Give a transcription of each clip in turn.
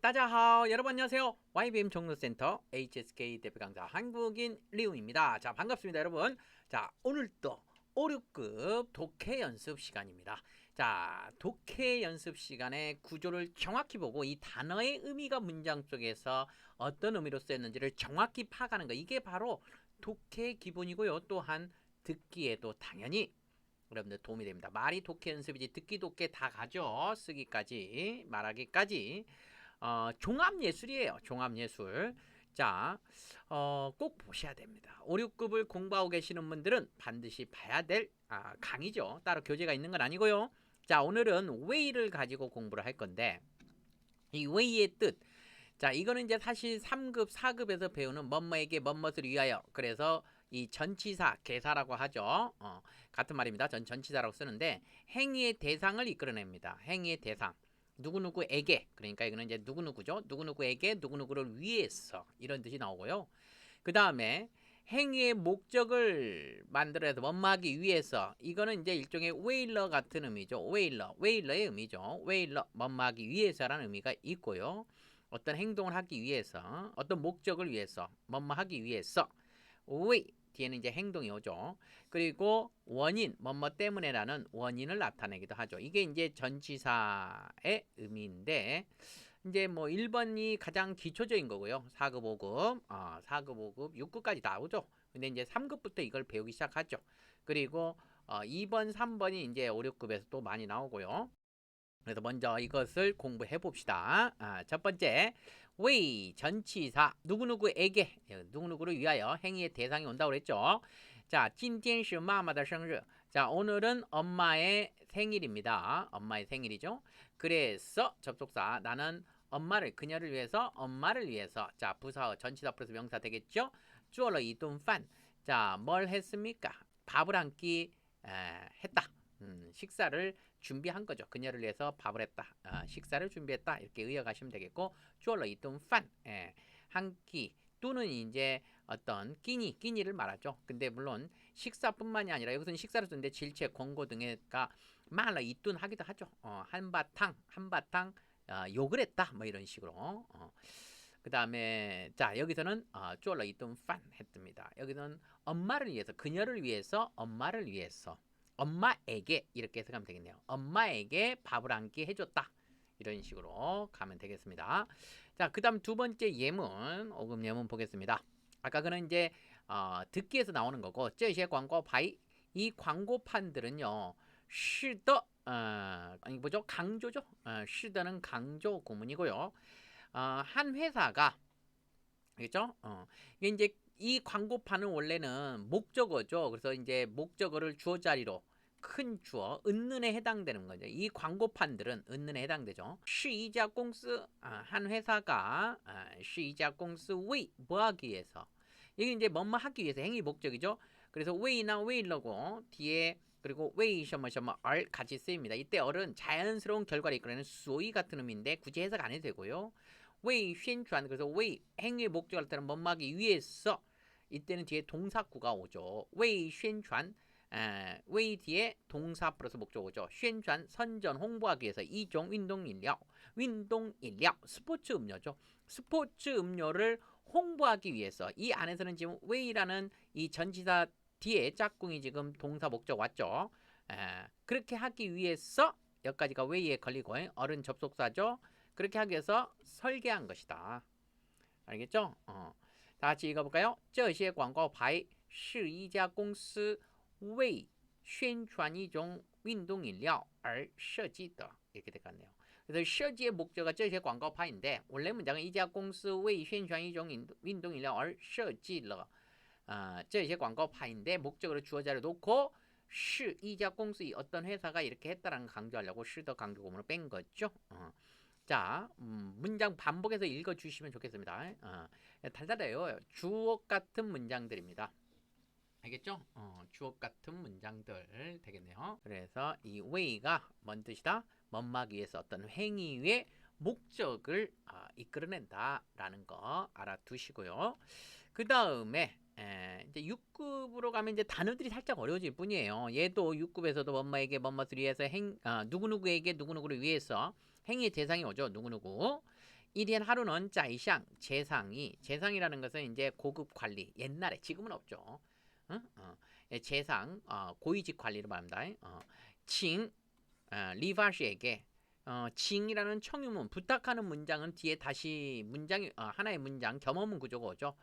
따자하오. 여러분 안녕하세요. YBM 종로센터 HSK 대표 강사 한국인 리우입니다. 자 반갑습니다 여러분. 자 오늘도 5, 6급 독해 연습 시간입니다. 자 독해 연습 시간에 구조를 정확히 보고 이 단어의 의미가 문장 속에서 어떤 의미로 쓰였는지를 정확히 파악하는 거. 이게 바로 독해 기본이고요. 또한 듣기에도 당연히 여러분들 도움이 됩니다. 말이 독해 연습이지 듣기 독해 다 가죠. 쓰기까지 말하기까지 어, 종합 예술이에요. 종합 예술. 자, 어, 꼭 보셔야 됩니다. 5, 6급을 공부하고 계시는 분들은 반드시 봐야 될 아, 강의죠. 따로 교재가 있는 건 아니고요. 자, 오늘은 웨이를 가지고 공부를 할 건데 이 웨이의 뜻. 자, 이거는 이제 사실 3급, 4급에서 배우는 뭐뭐에게 뭐뭇을 위하여. 그래서 이 전치사, 개사라고 하죠. 어, 같은 말입니다. 전 전치사라고 쓰는데 행위의 대상을 이끌어냅니다. 행위의 대상. 누구누구에게 그러니까 이거는 이제 누구누구죠? 누구누구에게 누구누구를 위해서 이런 뜻이 나오고요. 그 다음에 행위의 목적을 만들어서 원마하기 위해서 이거는 이제 일종의 웨일러 같은 의미죠. 웨일러 웨일러의 의미죠. 웨일러 원마하기 위해서라는 의미가 있고요. 어떤 행동을 하기 위해서 어떤 목적을 위해서 뭐뭐하기 위해서 웨이 뒤에는 이제 행동이 오죠. 그리고 원인, 뭐뭐 때문에라는 원인을 나타내기도 하죠. 이게 이제 전치사의 의미인데, 이제 뭐 1번이 가장 기초적인 거고요. 4급, 5급, 어, 4급, 5급, 6급까지 나오죠. 근데 이제 3급부터 이걸 배우기 시작하죠. 그리고 어, 2번, 3번이 이제 5, 6급에서 또 많이 나오고요. 그래서 먼저 이것을 공부해 봅시다. 아, 첫 번째, 웨이 전치사 누구누구에게 누구누구를 위하여 행위의 대상이 온다고 그랬죠. 자, 今天是 마마의 생일. 자, 오늘은 엄마의 생일입니다. 엄마의 생일이죠. 그래서 접속사 나는 엄마를 그녀를 위해서 엄마를 위해서 자, 부사 전치사 플러스 명사 되겠죠. 做了 이顿饭. 자, 뭘 했습니까? 밥을 한 끼 했다. 음, 식사를 준비한 거죠. 그녀를 위해서 밥을 했다. 어, 식사를 준비했다. 이렇게 의역하시면 되겠고, 쫄러 이돈 판. 예, 한 끼. 또는 이제 어떤 끼니, 끼니를 말하죠. 근데 물론 식사뿐만이 아니라 여기서는 식사를 쓰는데 질체, 권고 등에가 말라 이돈 하기도 하죠. 어, 한바탕, 한바탕 어, 욕을 했다. 뭐 이런 식으로. 어. 그 다음에 자 여기서는 어, 쫄러 이돈 판 했습니다. 여기서는 엄마를 위해서, 그녀를 위해서, 엄마를 위해서 엄마에게 이렇게 해석하면 되겠네요. 엄마에게 밥을 한 끼 해줬다. 이런 식으로 가면 되겠습니다. 자, 그 다음 두 번째 예문, 오금 예문 보겠습니다. 아까 그는 이제 어, 듣기에서 나오는 거고, 제시의 광고 바이 이 광고판들은요, 시더 어, 아니 뭐죠? 강조죠. 어, 시더는 강조 고문이고요. 어, 한 회사가 그죠? 어, 이게 이제 이 광고판은 원래는 목적어죠. 그래서 이제 목적어를 주어 자리로 큰 주어 은는에 해당되는 거죠. 이 광고판들은 은는에 해당되죠. 시이자 공스 아, 한 회사가 아, 시이자 공스 위 뭐하기 위해서 이게 이제 뭐뭐 하기 위해서 행위 목적이죠. 그래서 왜이나 왜일러고 뒤에 그리고 웨이 셔머셔머 얼 같이 쓰입니다. 이때 얼은 자연스러운 결과를 이끌어내는 수이 같은 의미인데 굳이 해석 안 해도 되고요. 웨이 쉔주안 그래서 웨이 행위 목적을 때는 뭐하기 위해서 이때는 뒤에 동사구가 오죠. 웨이 쉔주안 传 웨이 뒤에 동사 플러스 목적어죠. 宣传 선전 홍보하기 위해서 이종 운동饮料, 운동 饮料 스포츠 음료죠. 스포츠 음료를 홍보하기 위해서 이 안에서는 지금 웨이라는 이 전치사 뒤에 짝꿍이 지금 동사 목적 왔죠. 에, 그렇게 하기 위해서 여기까지가 웨이에 걸리고 어른 접속사죠. 그렇게 하기 위해서 설계한 것이다. 알겠죠? 어. 다 같이 읽어볼까요? 这些广告牌是一家公司 为宣传一种运动饮料而设计的 이렇게 되겠네요. 그래서 设计의 목적가 这些 광고파인데 원래 문장은 이자 공司 为宣传一种运动饮料而设计了 어, 这些 광고파인데 목적으로 주어자를 놓고 是 이자 공司 어떤 회사가 이렇게 했다라는 강조하려고 是더 강조 구문을 뺀 거죠. 어. 자, 음, 문장 반복해서 읽어주시면 좋겠습니다. 어, 달달해요. 주옥 같은 문장들입니다. 알겠죠? 어, 주옥 같은 문장들 되겠네요. 그래서 이 way가 뭔 뜻이다? 뭔막 위해서 어떤 행위의 목적을 어, 이끌어낸다라는 거 알아두시고요. 그 다음에 이제 6급으로 가면 이제 단어들이 살짝 어려워질 뿐이에요. 얘도 6급에서도 뭐뭐에게 뭐뭐를 위해서 행 아, 누구누구에게 누구누구를 위해서 행위의 대상이 오죠. 누구누구. 1인 하루는 짜이샹 재상이 재상이라는 것은 이제 고급 관리 옛날에 지금은 없죠. 응? 어. 예, 재상 어, 고위직 관리를 말합니다. 어. 칭 어, 리바시에게 어, 칭이라는 청유문 부탁하는 문장은 뒤에 다시 문장이 어, 하나의 문장 겸허문 구조가 오죠.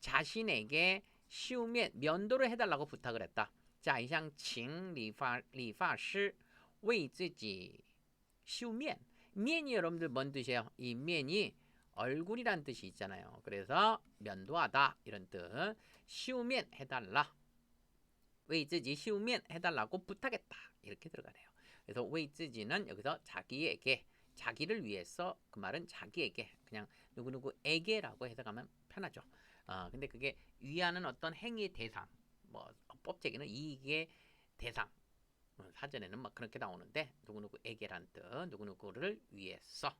자신에게 시우면 면도를 해달라고 부탁을 했다. 下一项请理发理发师为自己修面. 면이 여러분들 뭔 뜻이에요? 이 면이 얼굴이란 뜻이 있잖아요. 그래서 면도하다 이런 뜻. 시우면 해달라. 为自己修面 해달라고 부탁했다. 이렇게 들어가네요. 그래서 为自己는 여기서 자기에게 자기를 위해서 그 말은 자기에게 그냥 누구누구에게라고 해석하면 편하죠. 어, 근데 그게 위하는 어떤 행위의 대상 뭐 법적에는 이익의 대상 어, 사전에는 막 그렇게 나오는데 누구누구에게란 뜻 누구누구를 위해서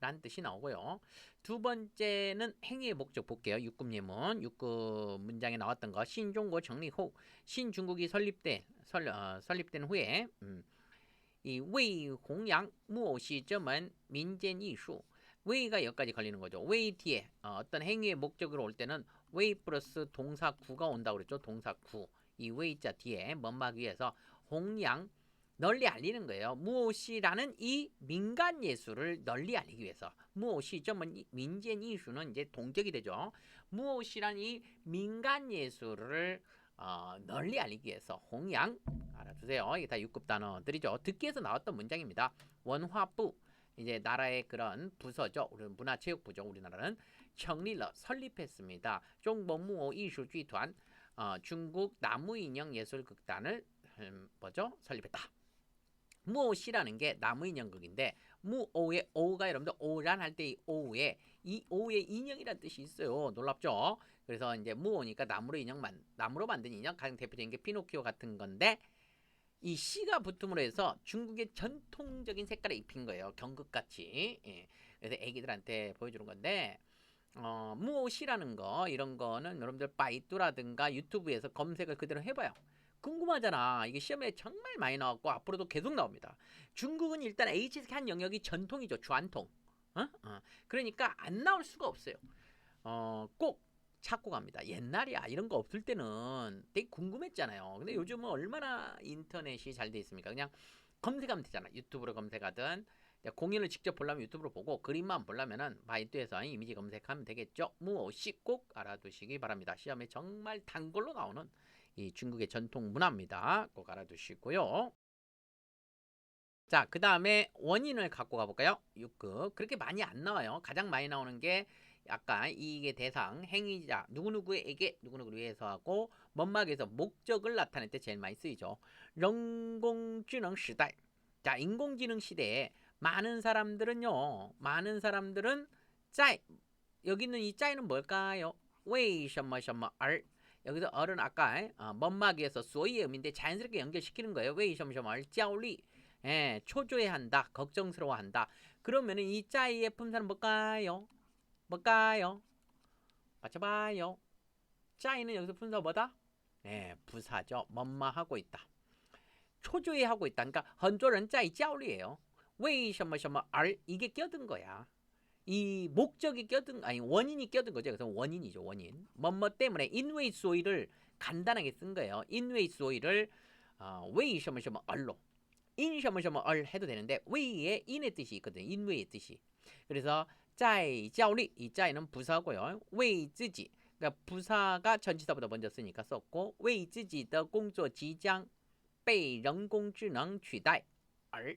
란 뜻이 나오고요 두 번째는 행위의 목적 볼게요 6급 예문 6급 문장에 나왔던 거 신중국 정리 후 신중국이 설립된 설, 어, 설립된 후에 음, 이 웨이 홍양 무엇이점은 민间 艺术 웨이가 여기까지 걸리는 거죠 웨이 뒤에 어, 어떤 행위의 목적으로 올 때는 웨이 플러스 동사 구가 온다고 그랬죠 동사 구 이 웨이자 뒤에 먼막 위에서 공양 널리 알리는 거예요. 무엇이라는 이 민간 예술을 널리 알리기 위해서 무엇이죠? 민间 예술은 이제 동격이 되죠. 무엇이란 이 민간 예술을 어, 널리 알리기 위해서 홍양 알아두세요. 이게 다 6급 단어들이죠. 듣기에서 나왔던 문장입니다. 원화부 이제 나라의 그런 부서죠. 우리 문화체육부죠. 우리나라는 정리러 설립했습니다. 종목무오 이슈주团 어, 중국 나무인형 예술극단을 뭐죠? 설립했다. 무엇이라는 게 나무인형극인데 무오의 오가 여러분들 오란 할 때 이 오에 이 오의 인형이란 뜻이 있어요. 놀랍죠? 그래서 이제 무오니까 나무로 인형 만 나무로 만든 인형 가장 대표적인 게 피노키오 같은 건데 이 씨가 붙음으로 해서 중국의 전통적인 색깔을 입힌 거예요. 경극같이. 예. 그래서 애기들한테 보여주는 건데 어, 무엇이라는 거 이런 거는 여러분들 바이뚜라든가 유튜브에서 검색을 그대로 해봐요. 궁금하잖아. 이게 시험에 정말 많이 나왔고 앞으로도 계속 나옵니다. 중국은 일단 HSK 한 영역이 전통이죠.传统. 어? 어. 그러니까 안 나올 수가 없어요. 어, 꼭 찾고 갑니다. 옛날이야 이런 거 없을 때는 되게 궁금했잖아요. 근데 요즘은 얼마나 인터넷이 잘 돼 있습니까? 그냥 검색하면 되잖아. 유튜브로 검색하든 공연을 직접 보려면 유튜브로 보고 그림만 보려면은 바이트에서 이미지 검색하면 되겠죠. 무엇이 꼭 알아두시기 바랍니다. 시험에 정말 단골로 나오는 이 중국의 전통 문화입니다. 꼭 알아두시고요. 자, 그 다음에 원인을 갖고 가볼까요? 6급. 그렇게 많이 안 나와요. 가장 많이 나오는 게 약간 이익의 대상, 행위자, 누구누구에게, 누구누구를 위해서 하고, 먼막에서 목적을 나타낼 때 제일 많이 쓰이죠.人工智能 시대. 자, 인공지능 시대에 많은 사람들은요, 많은 사람들은 짜이, 여기 있는 이 짜이는 뭘까요? 为什么什么而 여기서 얼은 아까 어, 먼막에서 소이의 의미인데 자연스럽게 연결시키는 거예요. 为什么什么而 焦虑 예, 초조해한다, 걱정스러워한다. 그러면은 이 짜이의 품사는 뭘까요? 뭘까요? 맞춰봐요. 짜이는 여기서 품사 뭐다? 네, 부사죠. 뭔마하고 있다. 초조해하고 있다. 그러니까 很多人 짜이 焦虑예요. 为什么什么而 이게 껴든 거야. 이 목적이 껴든 아니 원인이 껴든 거죠. 그래서 원인이죠. 원인. 뭐뭐 때문에 인웨이 소이를 간단하게 쓴 거예요. 인웨이 소이를 어, 웨이什么什么 얼로 인什么什么 얼 해도 되는데 웨이에 인의 뜻이 있거든요. 인웨이의 뜻이. 그래서 在焦虑 이 짜이는 부사고요. 웨이自己 그러니까 부사가 전치사보다 먼저 쓰니까 썼고 为自己的工作即将被人工智能取代而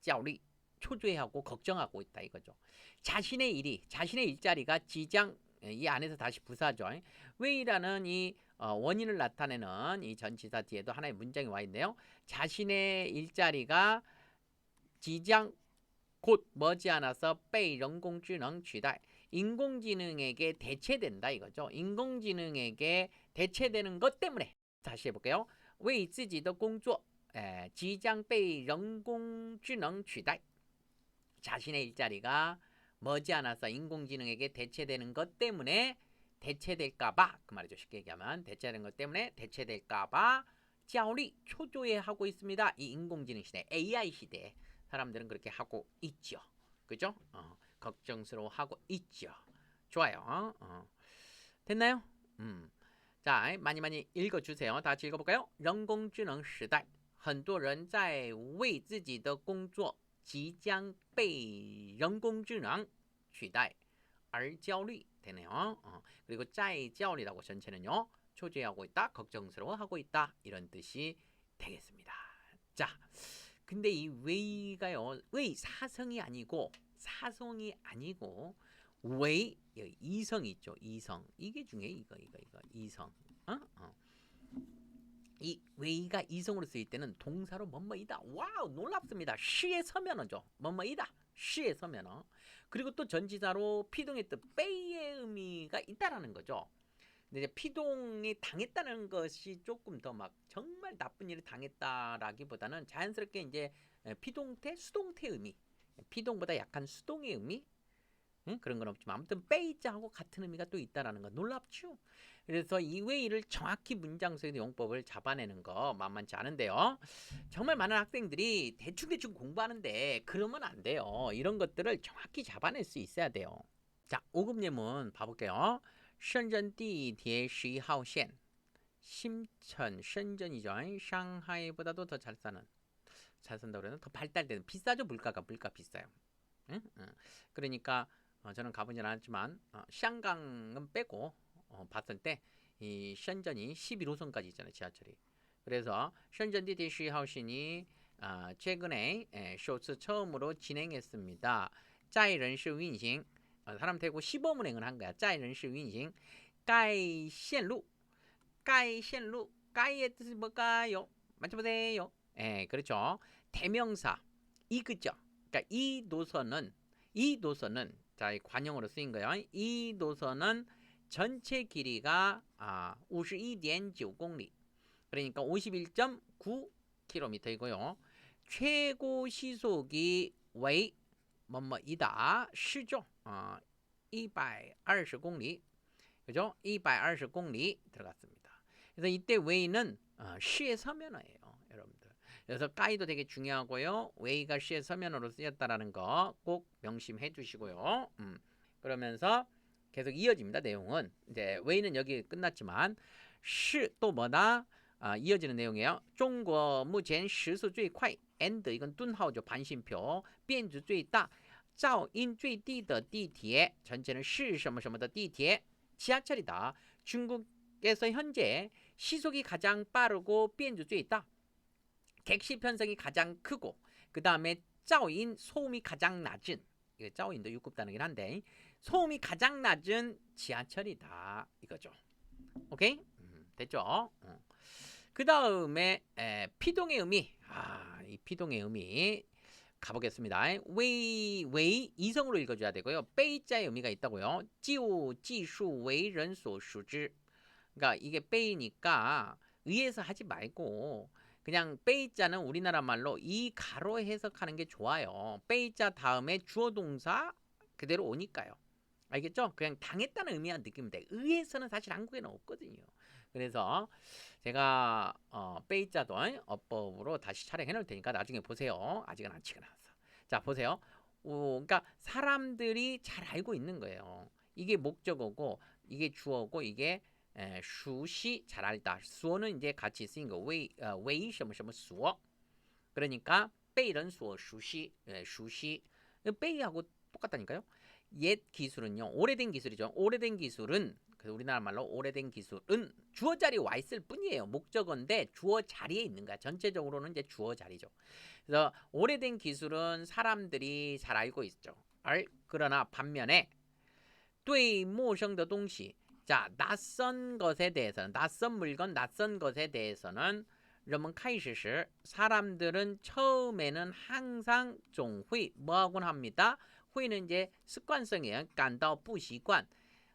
焦虑 초조해하고 걱정하고 있다 이거죠. 자신의 일이 자신의 일자리가 지장 이 안에서 다시 부사죠. 왜이라는 이 어, 원인을 나타내는 이 전치사 뒤에도 하나의 문장이 와 있네요. 자신의 일자리가 지장 곧 머지않아서 被人工智能取代 인공지능에게 대체된다 이거죠. 인공지능에게 대체되는 것 때문에 다시 해볼게요. 为自己的工作即将被人工智能取代 자신의 일자리가 머지않아서 인공지능에게 대체되는 것 때문에 대체될까봐 그 말이죠 쉽게 얘기하면 대체되는 것 때문에 대체될까봐 焦虑 초조해 하고 있습니다 이 인공지능 시대 AI 시대 사람들은 그렇게 하고 있죠 그죠 어, 걱정스러워하고 있죠. 좋아요. 어. 됐나요? 음. 자, 많이 많이 읽어주세요. 다 같이 읽어볼까요? 人工智能时代，很多人在为自己的工作 即将被人工智能取代而焦虑되네요. 어. 그리고 在焦虑라고 전체는요. 초조해하고 있다, 걱정스러워하고 있다 이런 뜻이 되겠습니다. 자, 근데 이 웨이가요, 웨이 사성이 아니고 사성이 아니고 웨이 여기 이성 있죠, 이성 이게 중요해 이거 이거 이거 이성, 어? 어. 이 웨이가 이성으로 쓰일 때는 동사로 뭐뭐이다. 와우 놀랍습니다. 시에 서면어죠. 뭐뭐이다. 시에 서면어. 그리고 또 전지사로 피동의 뜻 빼의 의미가 있다라는 거죠. 근데 이제 피동이 당했다는 것이 조금 더 막 정말 나쁜 일을 당했다라기보다는 자연스럽게 이제 피동태, 수동태 의미, 피동보다 약간 수동의 의미 응? 그런 건 없지만 아무튼 빼이자하고 같은 의미가 또 있다라는 거 놀랍죠. 그래서 이왜 이를 정확히 문장 속의 용법을 잡아내는 거 만만치 않은데요. 정말 많은 학생들이 대충대충 공부하는데 그러면 안 돼요. 이런 것들을 정확히 잡아낼 수 있어야 돼요. 자, 5급 예문 봐볼게요. 션전띠 뒤에 시하오션 심천, 션전이죠. 상하이보다도 더 잘 사는 잘 산다고 그러나 더 발달되는 비싸죠 물가가 물가 비싸요. 응? 응. 그러니까 어, 저는 가보진 않았지만 어, 샹강은 빼고 어, 봤을 때 이 션전이 11호선까지 있잖아요 지하철이. 그래서 션전 디디 시하우신이 아, 최근에 에, 쇼츠 처음으로 진행했습니다. 在人事 运行 어, 사람 대고 시범 운행을 한 거야. 在人事 运行 盖线路 盖线路 盖의 뜻이 뭘까요? 맞춰보세요. 예, 그렇죠. 대명사 이그죠. 그러니까 이 노선은 이 노선은 자, 이 관용으로 쓰인 거예요. 이 노선은 전체 길이가 아, 52.9公里. 그러니까 51.9km이고요. 최고 시속이 왜 뭐뭐이다. 시죠. 어, 220公里. 그죠? 220公里 들어갔습니다. 그래서 이때 웨이는 어, 시의 서면어예요, 여러분들. 그래서 까이도 되게 중요하고요. 웨이가 시의 서면어로 쓰였다라는 거 꼭 명심해 주시고요. 음. 그러면서 계속 이어집니다. 내용은 이제 웨이는 여기 끝났지만 시또 뭐다? 아, 이어지는 내용이에요. 中国目前时速最快 and 이건 뚠하오죠. 반신표. 变质最大噪音最低的地铁 전체는 是什么什么的地铁 지하철이다. 중국에서 현재 시속이 가장 빠르고 变质最大 객시 편성이 가장 크고 그 다음에 짜오인 소음이 가장 낮은 이거 짜오인도 6급 단어긴 한데 소음이 가장 낮은 지하철이다 이거죠. 오케이 음, 됐죠? 어. 그 다음에 피동의 의미 아, 이 피동의 의미 가보겠습니다. 웨이 웨이 이성으로 읽어줘야 되고요. 베이자의 의미가 있다고요. 지우 지수 웨이런 소수지 그러니까 이게 베이니까 의해서 하지 말고 그냥 베이자는 우리나라 말로 이 가로 해석하는 게 좋아요. 베이자 다음에 주어 동사 그대로 오니까요. 알겠죠? 그냥 당했다는 의미한 느낌인데 의에서는 사실 한국에는 없거든요. 그래서 제가 어, 빼이자던 어법으로 다시 촬영해 놓을 테니까 나중에 보세요. 아직은 안 치고 나서. 자 보세요. 오, 그러니까 사람들이 잘 알고 있는 거예요. 이게 목적어고 이게 주어고 이게 에, 슈시 잘 알다. 수어는 이제 같이 쓰인 거. 웨이 어, 웨이 셔머셔머 수어. 그러니까 빼이런 수어 슈시 에, 슈시 빼이하고 어, 똑같다니까요. 옛 기술은요. 오래된 기술이죠. 오래된 기술은 그 우리나라 말로 오래된 기술은 주어 자리에 와 있을 뿐이에요. 목적어인데 주어 자리에 있는 거야. 전체적으로는 이제 주어 자리죠. 그래서 오래된 기술은 사람들이 잘 알고 있죠. 알 그러나 반면에 对陌生的东西 자, 낯선 것에 대해서는 낯선 물건, 낯선 것에 대해서는 人们开始时 사람들은 처음에는 항상 总会 뭐하곤 합니다. 후에는 이제 습관성이에요. 간다 부시관.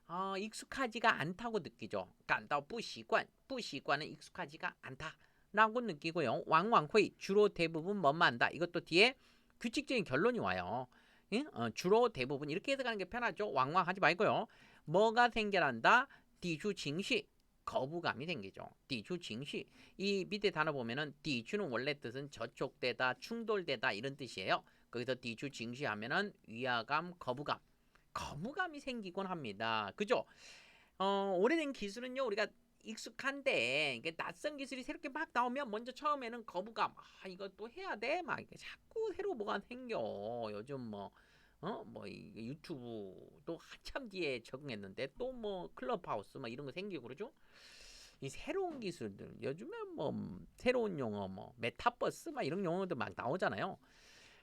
어, 익숙하지가 않다고 느끼죠. 간다 부시관. 부시관은 익숙하지가 않다라고 느끼고요. 왕왕회의 주로 대부분 뭐만다. 이것도 뒤에 규칙적인 결론이 와요. 예? 어, 주로 대부분 이렇게 해서 가는 게 편하죠. 왕왕하지 말고요. 뭐가 생겨난다? 디주 징시 거부감이 생기죠. 디주 징시 이 밑에 단어 보면은 디주는 원래 뜻은 저촉되다, 충돌되다 이런 뜻이에요. 거기서 디추 징시하면은 위화감, 거부감, 거부감이 생기곤 합니다. 그죠? 어, 오래된 기술은요 우리가 익숙한데 이게 낯선 기술이 새롭게 막 나오면 먼저 처음에는 거부감, 아또 해야 돼, 막 이게 자꾸 새로 뭐가 생겨. 요즘 뭐 어, 뭐, 이 유튜브도 한참 뒤에 적응했는데 또 뭐 클럽하우스 막 이런 거 생기고 그러죠? 이 새로운 기술들 요즘에 뭐 새로운 용어 뭐 메타버스 막 이런 용어도 막 나오잖아요.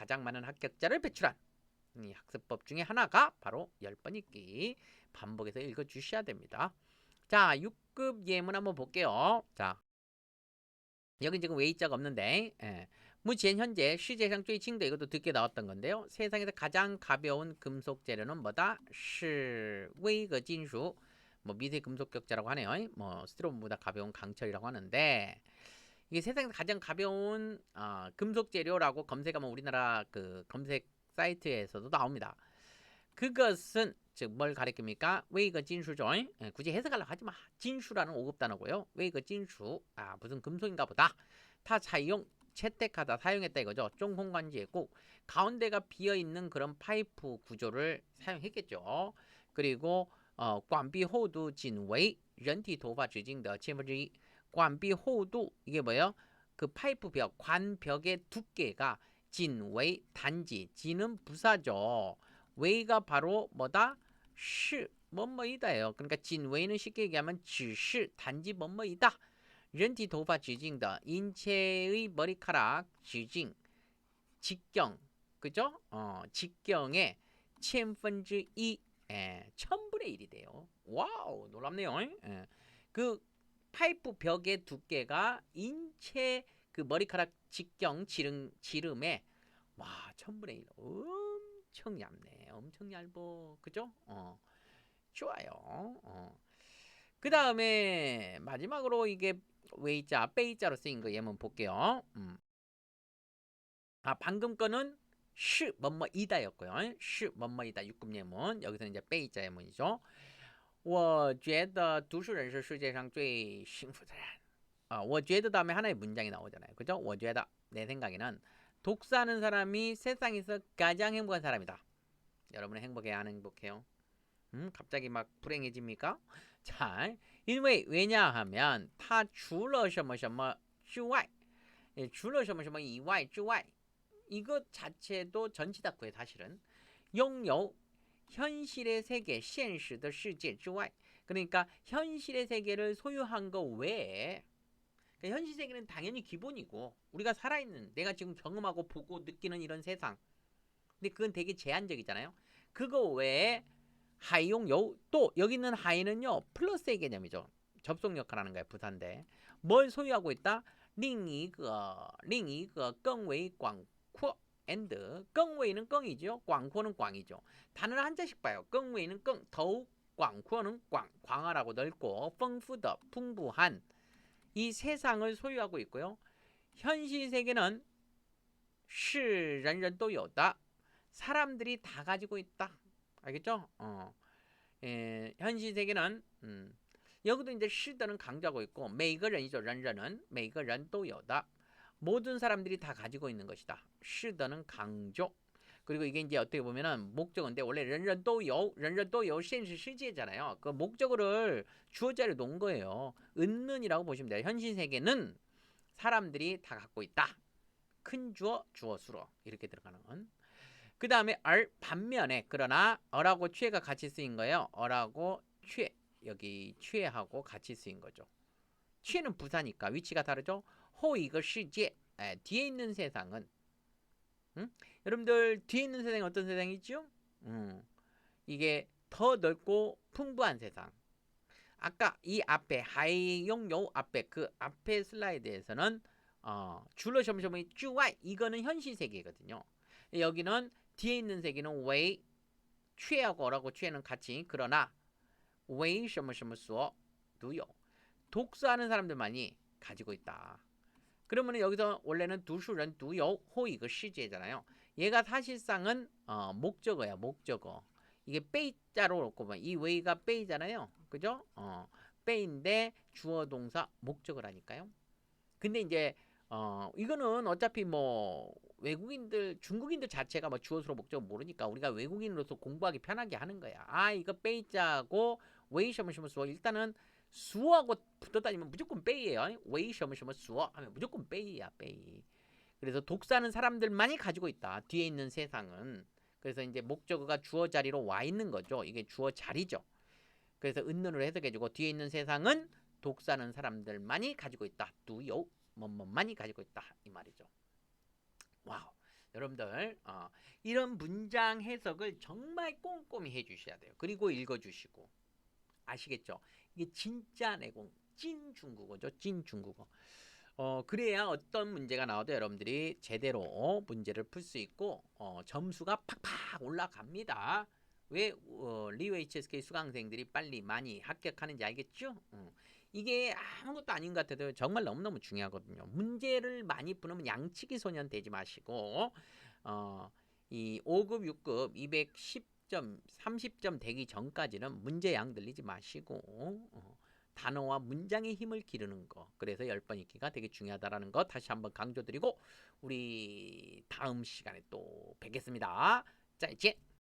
가장 많은 합격자를 배출한 이 학습법 중에 하나가 바로 10번 읽기 반복해서 읽어주셔야 됩니다. 자 6급 예문 한번 볼게요. 자 여기 지금 웨이자가 없는데 예. 무지엔 현재 시제상 쯔이칭도 이것도 듣게 나왔던 건데요. 세상에서 가장 가벼운 금속 재료는 뭐다? 시웨이거 진수 뭐 미세 금속 격자라고 하네요. 뭐 스트로보다 가벼운 강철이라고 하는데 이게 세상에서 가장 가벼운 어, 금속 재료라고 검색하면 우리나라 그 검색 사이트에서도 나옵니다. 그것은 즉 뭘 가리킵니까? 웨이거 진수죠. 예, 굳이 해석하려고 하지 마. 진수라는 5급 단어고요. 웨이거 진수. 아 무슨 금속인가 보다. 타 사용 채택하다 사용했다 이거죠. 쫑홍관지에 꼭 가운데가 비어 있는 그런 파이프 구조를 사용했겠죠. 그리고 어, 管壁 호두 진웨이 人体 头发 直径的 千分之一. 管壁 호두 이게 뭐예요? 그 파이프 벽 관벽의 두께가 진웨이 단지 진은 부사죠. 웨이가 바로 뭐다? 시 뭐뭐이다예요. 그러니까 진웨이는 쉽게 얘기하면 只是 단지 뭐뭐이다. 人体头发直径的 인체의 머리카락 直径 직경 그죠? 어, 직경의 千分之一 예, 천분의 1이 돼요. 와우 놀랍네요. 예. 그 파이프 벽의 두께가 인체 그 머리카락 직경 지름 지름의 와 천분의 1 엄청 얇네. 엄청 얇어. 그죠? 어. 좋아요. 어. 그 다음에 마지막으로 이게 웨이자, 빼이자로 쓰인 거 예문 볼게요. 음. 아 방금 거는 시 뭐뭐 이다였고요. 시 뭐뭐 이다 6급 예문. 여기서 이제 빼이자 예문이죠. 我觉得读书人是世界上最幸福的人. 아, 我觉得 다음에 하나의 문장이 나오잖아요. 그죠? 我觉得내 생각에는 독사하는 사람이 세상에서 가장 행복한 사람이다. 여러분은 행복해야 안 행복해요? 음, 갑자기 막 불행해집니까? 자, 因为 왜냐하면 他除了什么什么之外, 예, 除了什么什么以外之外, 이것 자체도 전치다구에 사실은 拥有 현실의 세계, 现实的世界之外. 그러니까 현실의 세계를 소유한 거 외에 그러니까 현실 세계는 당연히 기본이고 우리가 살아있는 내가 지금 경험하고 보고 느끼는 이런 세상 근데 그건 되게 제한적이잖아요 그거 외에 하이용요 또 여기 있는 하이는요 플러스의 개념이죠 접속 역할하는 거예요 부사인데 뭘 소유하고 있다 另一个另一个更为广阔 and 껑웨이는 껑이죠. 광코는 광이죠. 단어 한자씩 봐요. 껑웨이는 껑, 더욱 광코는 광, 광활하고 넓고 펑푸더 풍부한 이 세상을 소유하고 있고요. 현실 세계는 시런런또 요다. 사람들이 다 가지고 있다. 알겠죠? 어. 예, 에, 현실 세계는 음. 여기도 이제 시더는 강조하고 있고 메이거런이죠. 런런은 메이거런또 요다. 모든 사람들이 다 가지고 있는 것이다. 是的는 강조. 그리고 이게 이제 어떻게 보면은 목적인데 원래 人人都有, 人人都有 现实 世界잖아요. 그 목적어를 주어자를 놓은 거예요. 은는이라고 보시면 돼요. 현실 세계는 사람들이 다 갖고 있다. 큰 주어, 주어 수로 이렇게 들어가는. 그 다음에 얼 반면에 그러나 어라고 취해가 같이 쓰인 거예요. 어라고 취해 여기 취해하고 같이 쓰인 거죠. 취해는 부사니까 위치가 다르죠. 호 이거 시제 에, 뒤에 있는 세상은 음? 여러분들 뒤에 있는 세상이 어떤 세상이죠? 음. 이게 더 넓고 풍부한 세상 아까 이 앞에 하이용요 앞에 그 앞에 슬라이드에서는 어, 줄로 점점이 쭈와 이거는 현실 세계거든요. 여기는 뒤에 있는 세계는 웨이 취하고 어라고 취해는 같이 그러나 웨이 셔머셔머 수어 누요 독서하는 사람들만이 가지고 있다. 그러면 여기서 원래는 두수ren 두요 호이그 시제잖아요. 얘가 사실상은 어, 목적어야 목적어. 이게 빼자로 놓고 보면 이 웨이가 빼이잖아요. 그죠? 어, 빼인데 주어 동사 목적어라니까요. 근데 이제 어 이거는 어차피 뭐 외국인들 중국인들 자체가 뭐 주어수로 목적어 모르니까 우리가 외국인으로서 공부하기 편하게 하는 거야. 아 이거 빼이자고 웨이셔머셔머 수어 일단은 수어하고 붙어 다니면 무조건 빼이에요. 웨이 셔머셔머 수어 하면 무조건 빼이야 빼이. 그래서 독사는 사람들만이 가지고 있다. 뒤에 있는 세상은 그래서 이제 목적어가 주어 자리로 와 있는 거죠. 이게 주어 자리죠. 그래서 은는으로 해석해주고 뒤에 있는 세상은 독사는 사람들만이 가지고 있다. 두요 뭐뭐만이 가지고 있다 이 말이죠. 와우. 여러분들 어, 이런 문장 해석을 정말 꼼꼼히 해주셔야 돼요. 그리고 읽어주시고 아시겠죠? 이게 진짜 내공 찐 중국어죠. 찐 중국어. 어 그래야 어떤 문제가 나와도 여러분들이 제대로 문제를 풀 수 있고 어, 점수가 팍팍 올라갑니다. 왜 어, 리우 HSK 수강생들이 빨리 많이 합격하는지 알겠죠? 어. 이게 아무것도 아닌 것 같아도 정말 너무너무 중요하거든요. 문제를 많이 푸는 양치기 소년 되지 마시고 어, 이 5급, 6급 210 점, 30점 되기 전까지는 문제 양 들리지 마시고 어, 단어와 문장의 힘을 기르는 거. 그래서 10번 읽기가 되게 중요하다라는 거 다시 한번 강조드리고 우리 다음 시간에 또 뵙겠습니다. 자, 이제